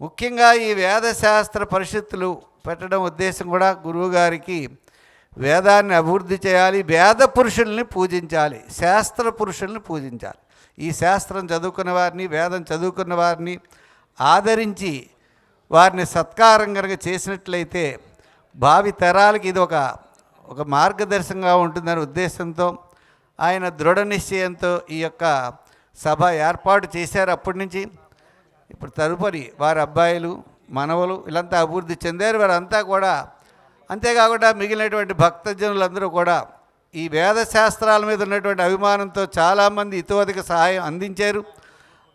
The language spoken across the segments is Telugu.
ముఖ్యంగా ఈ వేదశాస్త్ర పరిషత్తులు పెట్టడం ఉద్దేశం కూడా గురువుగారికి వేదాన్ని అభివృద్ధి చేయాలి వేద పురుషుల్ని పూజించాలి శాస్త్ర పురుషుల్ని పూజించాలి. ఈ శాస్త్రం చదువుకున్న వారిని వేదం చదువుకున్న వారిని ఆదరించి వారిని సత్కారం కనుక చేసినట్లయితే భావి తరాలకి ఇది ఒక ఒక మార్గదర్శకంగా ఉంటుందనే ఉద్దేశంతో ఆయన దృఢ నిశ్చయంతో ఈ యొక్క సభ ఏర్పాటు చేశారు అప్పటి నుంచి. ఇప్పుడు తదుపరి వారి అబ్బాయిలు మనవలు వీళ్ళంతా అభివృద్ధి చెందారు. వారంతా కూడా అంతేకాకుండా మిగిలినటువంటి భక్తజనులందరూ కూడా ఈ వేద శాస్త్రాల మీద ఉన్నటువంటి అభిమానంతో చాలామంది ఇతోధిక సహాయం అందించారు.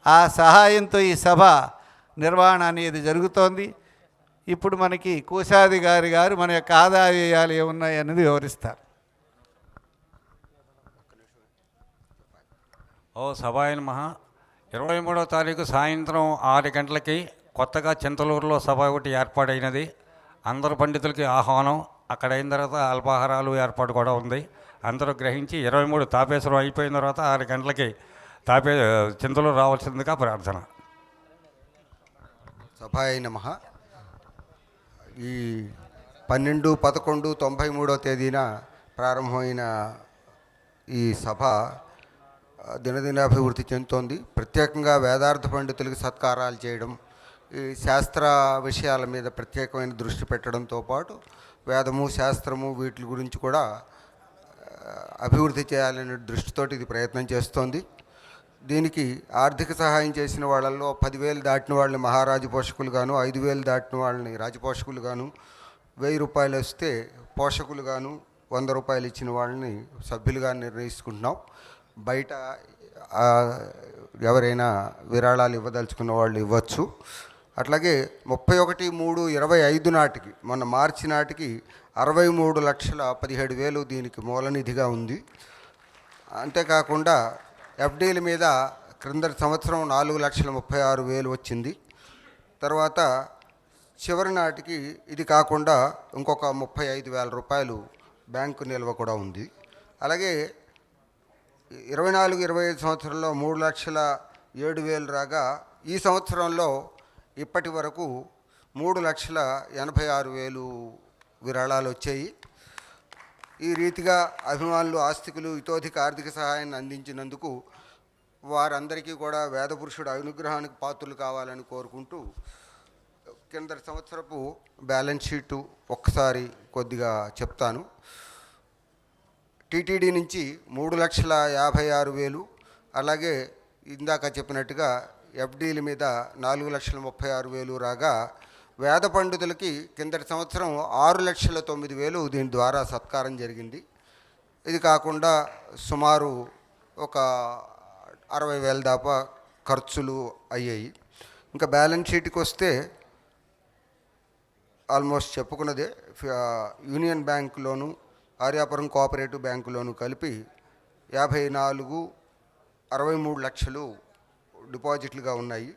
ఆ సహాయంతో ఈ సభ నిర్వహణ అనేది జరుగుతోంది. ఇప్పుడు మనకి కోశాధికారి గారు మన యొక్క ఆదాయాలు ఏమున్నాయి అనేది వివరిస్తారు. ఓ సభాయన మహా ఇరవై మూడవ తారీఖు సాయంత్రం ఆరు గంటలకి కొత్తగా చింతలూరులో సభ ఒకటి ఏర్పాటైనది. అందరు పండితులకి ఆహ్వానం అక్కడ అయిన తర్వాత అల్పాహారాలు ఏర్పాటు కూడా ఉంది. అందరూ గ్రహించి ఇరవై మూడు తాపేశ్వరం అయిపోయిన తర్వాత ఆరు గంటలకి తాపే చింతలూరు రావాల్సిందిగా ప్రార్థన. సభాయ నమ. ఈ పన్నెండు పదకొండు తొంభై మూడో తేదీన ప్రారంభమైన ఈ సభ దినదినాభివృద్ధి చెందుతోంది. ప్రత్యేకంగా వేదార్థ పండితులకు సత్కారాలు చేయడం ఈ శాస్త్ర విషయాల మీద ప్రత్యేకమైన దృష్టి పెట్టడంతో పాటు వేదము శాస్త్రము వీటి గురించి కూడా అభివృద్ధి చేయాలనే దృష్టితోటి ఇది ప్రయత్నం చేస్తోంది. దీనికి ఆర్థిక సహాయం చేసిన వాళ్ళల్లో పదివేలు దాటిన వాళ్ళని మహారాజు పోషకులుగాను ఐదు వేలు దాటిన వాళ్ళని రాజపోషకులుగాను వెయ్యి రూపాయలు వస్తే పోషకులుగాను వంద రూపాయలు ఇచ్చిన వాళ్ళని సభ్యులుగా నిర్ణయించుకుంటున్నాం. బయట ఎవరైనా విరాళాలు ఇవ్వదలుచుకున్న వాళ్ళు ఇవ్వచ్చు. అట్లాగే ముప్పై ఒకటి మూడు ఇరవై ఐదు నాటికి మొన్న మార్చి నాటికి అరవై మూడు లక్షల పదిహేడు వేలు దీనికి మూలనిధిగా ఉంది. అంతేకాకుండా ఎఫ్డీల మీద క్రిందటి సంవత్సరం నాలుగు లక్షల ముప్పై ఆరు వేలు వచ్చింది. తర్వాత చివరి నాటికి ఇది కాకుండా ఇంకొక ముప్పై ఐదు వేల రూపాయలు బ్యాంకు నిల్వ కూడా ఉంది. అలాగే ఇరవై నాలుగు ఇరవై ఐదు సంవత్సరంలో మూడు లక్షల ఏడు వేలు రాగా ఈ సంవత్సరంలో ఇప్పటి వరకు మూడు లక్షల ఎనభై ఆరు వేలు విరాళాలు వచ్చాయి. ఈ రీతిగా అభిమానులు ఆస్తికులు ఇతోధిక ఆర్థిక సహాయాన్ని అందించినందుకు వారందరికీ కూడా వేదపురుషుడు అనుగ్రహానికి పాత్రలు కావాలని కోరుకుంటూ కింద సంవత్సరపు బ్యాలెన్స్ షీటు ఒక్కసారి కొద్దిగా చెప్తాను. టీటీడీ నుంచి మూడు లక్షల యాభై ఆరు వేలు అలాగే ఇందాక చెప్పినట్టుగా ఎఫ్డీల మీద నాలుగు లక్షల ముప్పై ఆరు వేలు రాగా వేద పండితులకి కిందటి సంవత్సరం ఆరు లక్షల తొమ్మిది వేలు దీని ద్వారా సత్కారం జరిగింది. ఇది కాకుండా సుమారు ఒక అరవై వేల దాకా ఖర్చులు అయ్యాయి. ఇంకా బ్యాలెన్స్ షీట్కి వస్తే ఆల్మోస్ట్ చెప్పుకున్నదే ఫ- యూనియన్ బ్యాంక్లోనూ ఆర్యాపురం కోఆపరేటివ్ బ్యాంకులోను కలిపి యాభై నాలుగు అరవై మూడు లక్షలు డిపాజిట్లుగా ఉన్నాయి.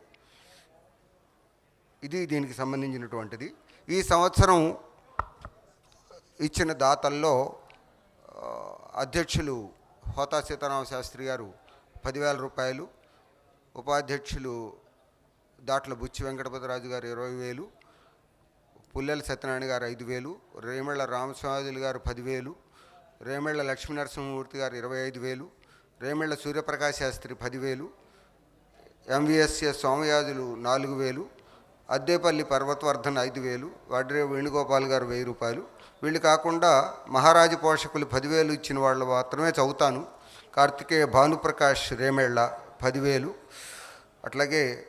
ఇది దీనికి సంబంధించినటువంటిది. ఈ సంవత్సరం ఇచ్చిన దాతల్లో అధ్యక్షులు హోతా సీతారామ శాస్త్రి గారు పదివేల రూపాయలు ఉపాధ్యక్షులు దాట్ల బుచ్చి వెంకటపతిరాజు గారు ఇరవై వేలు పుల్లెల సత్యనారాయణ గారు ఐదు వేలు రేమళ్ళ రామస్వాదులు గారు పదివేలు రేమళ్ళ లక్ష్మీనరసింహమూర్తి గారు ఇరవై ఐదు వేలు రేమళ్ళ సూర్యప్రకాశ్ శాస్త్రి పదివేలు ఎంవిఎస్ఎస్ సోమయాజులు నాలుగు వేలు అద్దేపల్లి పర్వతవర్ధన్ ఐదు వేలు వడ్రే వేణుగోపాల్ గారు వెయ్యి రూపాయలు. వీళ్ళు కాకుండా మహారాజు పోషకులు పదివేలు ఇచ్చిన వాళ్ళు మాత్రమే చదువుతాను. కార్తికేయ భానుప్రకాష్ రేమేళ్ళ పదివేలు. అట్లాగే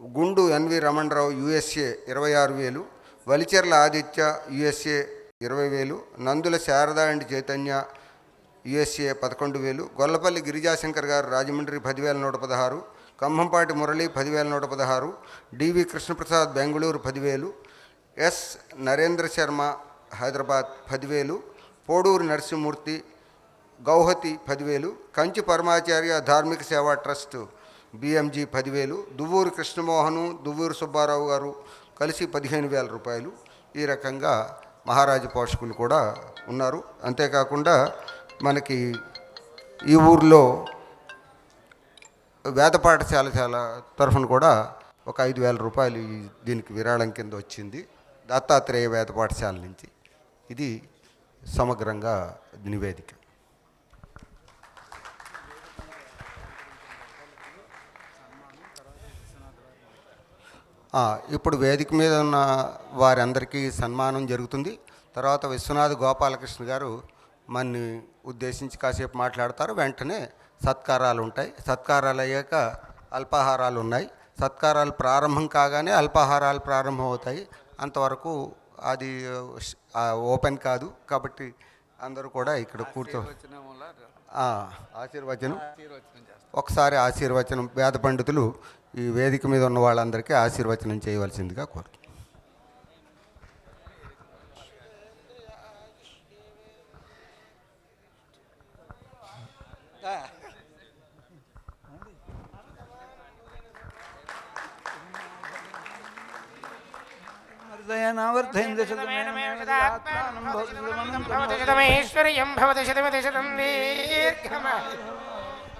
గుండు ఎన్వి రమణరావు యుఎస్ఏ ఇరవై ఆరు వేలు వలిచెర్ల ఆదిత్య యుఎస్ఏ ఇరవై వేలు నందుల శారద అండ్ చైతన్య యుఎస్ఏ పదకొండు వేలు గొల్లపల్లి గిరిజాశంకర్ గారు రాజమండ్రి పదివేల నూట పదహారు కంభంపాటి మురళి పదివేల నూట పదహారు డివి కృష్ణప్రసాద్ బెంగళూరు పదివేలు ఎస్ నరేంద్ర శర్మ హైదరాబాద్ పదివేలు పోడూరు నరసింహమూర్తి గౌహతి పదివేలు కంచి పరమాచార్య ధార్మిక సేవా ట్రస్ట్ బిఎంజీ పదివేలు దువ్వూరు కృష్ణమోహను దువ్వూరు సుబ్బారావు గారు కలిసి పదిహేను వేల రూపాయలు. ఈ రకంగా మహారాజు పోషకులు కూడా ఉన్నారు. అంతేకాకుండా మనకి ఈ ఊర్లో వేద పాఠశాల చాలా తరఫున కూడా ఒక ఐదు వేల రూపాయలు దీనికి విరాళం కింద వచ్చింది. దత్తాత్రేయ వేద పాఠశాల నుంచి. ఇది సమగ్రంగా నివేదిక. ఇప్పుడు వేదిక మీద ఉన్న వారందరికీ సన్మానం జరుగుతుంది. తర్వాత విశ్వనాథ్ గోపాలకృష్ణ గారు మన్ని ఉద్దేశించి కాసేపు మాట్లాడతారు. వెంటనే సత్కారాలు ఉంటాయి. సత్కారాలు అయ్యాక అల్పాహారాలు ఉన్నాయి. సత్కారాలు ప్రారంభం కాగానే అల్పాహారాలు ప్రారంభం అవుతాయి అంతవరకు అది ఓపెన్ కాదు. కాబట్టి అందరూ కూడా ఇక్కడ కూర్చో ఆశీర్వచనం. ఒకసారి ఆశీర్వచనం వేద పండితులు ఈ వేదిక మీద ఉన్న వాళ్ళందరికీ ఆశీర్వచనం చేయవలసిందిగా కోరుతున్నాను दयनावर्थयन् शतमेश्वर्यं भवति शतमति शतं दीर्घमः।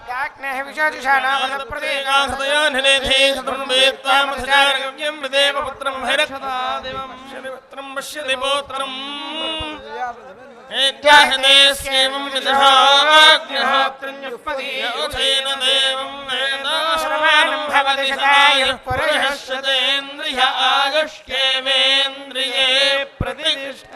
याज्ञः विशाजुषाणामप्रदेकाहृदयान्हिलेधेतृम्वेत्तामथचारगव्यं भैरक्षतादेवं शनिवत्रं पश्यति पोत्रम्। एत्याहदेस्येवं विदहाग्न्यः त्रिञ्युपदीयोधेन देवम्। प्रतिष्ठा